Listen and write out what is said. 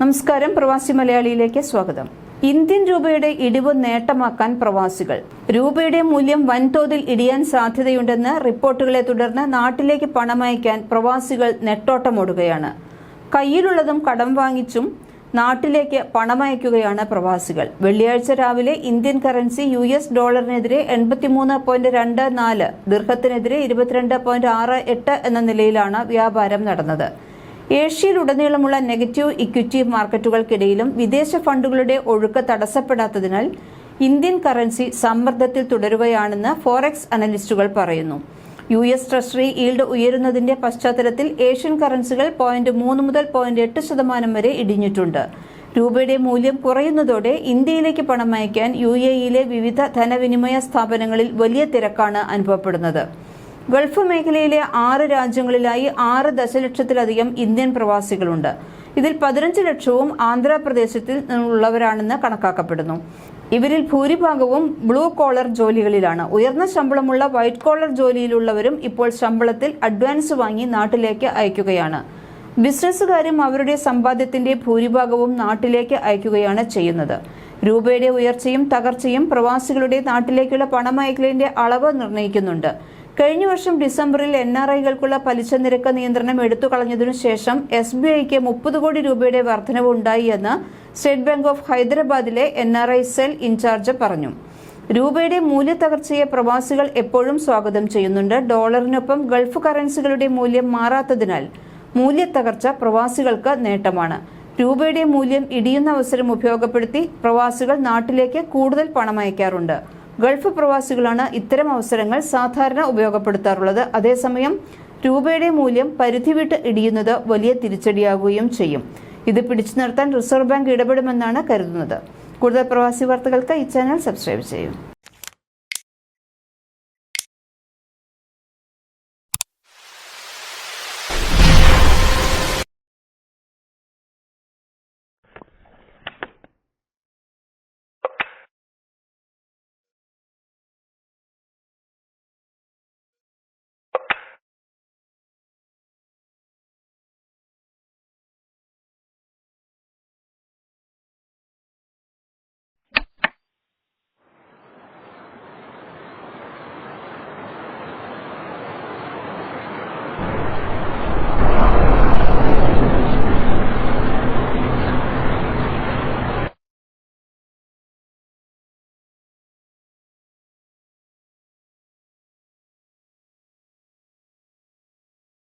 നമസ്കാരം. പ്രവാസി മലയാളിയിലേക്ക് സ്വാഗതം. ഇന്ത്യൻ രൂപയുടെ ഇടിവ് നേട്ടമാക്കാൻ പ്രവാസികൾ. രൂപയുടെ മൂല്യം വൻതോതിൽ ഇടിയാൻ സാധ്യതയുണ്ടെന്ന് റിപ്പോർട്ടുകളെ തുടർന്ന് നാട്ടിലേക്ക് പണമയക്കാൻ പ്രവാസികൾ നെട്ടോട്ടമോടുകയാണ്. കയ്യിലുള്ളതും കടം വാങ്ങിച്ചും നാട്ടിലേക്ക് പണമയക്കുകയാണ് പ്രവാസികൾ. വെള്ളിയാഴ്ച രാവിലെ ഇന്ത്യൻ കറൻസി യു എസ് ഡോളറിനെതിരെ എൺപത്തിമൂന്ന് പോയിന്റ് രണ്ട് നാല് ദീർഘത്തിനെതിരെ ഇരുപത്തിരണ്ട് പോയിന്റ് ആറ് എട്ട് എന്ന നിലയിലാണ് വ്യാപാരം നടന്നത്. ഏഷ്യയിലുടനീളമുള്ള നെഗറ്റീവ് ഇക്വിറ്റി മാർക്കറ്റുകൾക്കിടയിലും വിദേശ ഫണ്ടുകളുടെ ഒഴുക്ക് തടസ്സപ്പെടാത്തതിനാൽ ഇന്ത്യൻ കറൻസി സമ്മർദ്ദത്തിൽ തുടരുകയാണെന്ന് ഫോറക്സ് അനലിസ്റ്റുകൾ പറയുന്നു. യു എസ് ട്രഷറി ഈൽഡ് ഉയരുന്നതിന്റെ പശ്ചാത്തലത്തിൽ ഏഷ്യൻ കറൻസികൾ പോയിന്റ് മൂന്ന് മുതൽ പോയിന്റ് എട്ട് ശതമാനം വരെ ഇടിഞ്ഞിട്ടുണ്ട്. രൂപയുടെ മൂല്യം കുറയുന്നതോടെ ഇന്ത്യയിലേക്ക് പണം അയക്കാൻ യു എയിലെ വിവിധ ധനവിനിമയ സ്ഥാപനങ്ങളിൽ വലിയ തിരക്കാണ് അനുഭവപ്പെടുന്നത്. ഗൾഫ് മേഖലയിലെ ആറ് രാജ്യങ്ങളിലായി ആറ് ദശലക്ഷത്തിലധികം ഇന്ത്യൻ പ്രവാസികളുണ്ട്. ഇതിൽ പതിനഞ്ച് ലക്ഷവും ആന്ധ്രാപ്രദേശത്തിൽ നിന്നുള്ളവരാണെന്ന് കണക്കാക്കപ്പെടുന്നു. ഇവരിൽ ഭൂരിഭാഗവും ബ്ലൂ കോളർ ജോലികളിലാണ്. ഉയർന്ന ശമ്പളമുള്ള വൈറ്റ് കോളർ ജോലിയിലുള്ളവരും ഇപ്പോൾ ശമ്പളത്തിൽ അഡ്വാൻസ് വാങ്ങി നാട്ടിലേക്ക് അയക്കുകയാണ്. ബിസിനസ്സുകാരും അവരുടെ സമ്പാദ്യത്തിന്റെ ഭൂരിഭാഗവും നാട്ടിലേക്ക് അയക്കുകയാണ് ചെയ്യുന്നത്. രൂപയുടെ ഉയർച്ചയും തകർച്ചയും പ്രവാസികളുടെ നാട്ടിലേക്കുള്ള പണമയക്കലിന്റെ അളവ് നിർണയിക്കുന്നുണ്ട്. കഴിഞ്ഞ വർഷം ഡിസംബറിൽ എൻ ആർ ഐകൾക്കുള്ള പലിശ നിരക്ക് നിയന്ത്രണം എടുത്തു കളഞ്ഞതിനു ശേഷം എസ് ബി ഐക്ക് മുപ്പത് കോടി രൂപയുടെ വർധനവ് ഉണ്ടായി എന്ന് സ്റ്റേറ്റ് ബാങ്ക് ഓഫ് ഹൈദരാബാദിലെ N R I cell incharge പറഞ്ഞു. രൂപയുടെ മൂല്യത്തകർച്ചയെ പ്രവാസികൾ എപ്പോഴും സ്വാഗതം ചെയ്യുന്നുണ്ട്. ഡോളറിനൊപ്പം ഗൾഫ് കറൻസികളുടെ മൂല്യം മാറാത്തതിനാൽ മൂല്യത്തകർച്ച പ്രവാസികൾക്ക് നേട്ടമാണ്. രൂപയുടെ മൂല്യം ഇടിയുന്ന അവസരം ഉപയോഗപ്പെടുത്തി പ്രവാസികൾ നാട്ടിലേക്ക് കൂടുതൽ പണം അയക്കാറുണ്ട് ഗൾഫ് പ്രവാസികളാണ് ഇത്തരം അവസരങ്ങൾ സാധാരണ ഉപയോഗപ്പെടുത്താറുള്ളത്. അതേസമയം രൂപയുടെ മൂല്യം പരിധിവിട്ട് ഇടിയുന്നത് വലിയ തിരിച്ചടിയാകുകയും ചെയ്യും. ഇത് പിടിച്ചു നിർത്താൻ റിസർവ് ബാങ്ക് ഇടപെടുമെന്നാണ് കരുതുന്നത്. കൂടുതൽ പ്രവാസി വാർത്തകൾക്ക് ഈ ചാനൽ സബ്സ്ക്രൈബ് ചെയ്യൂ.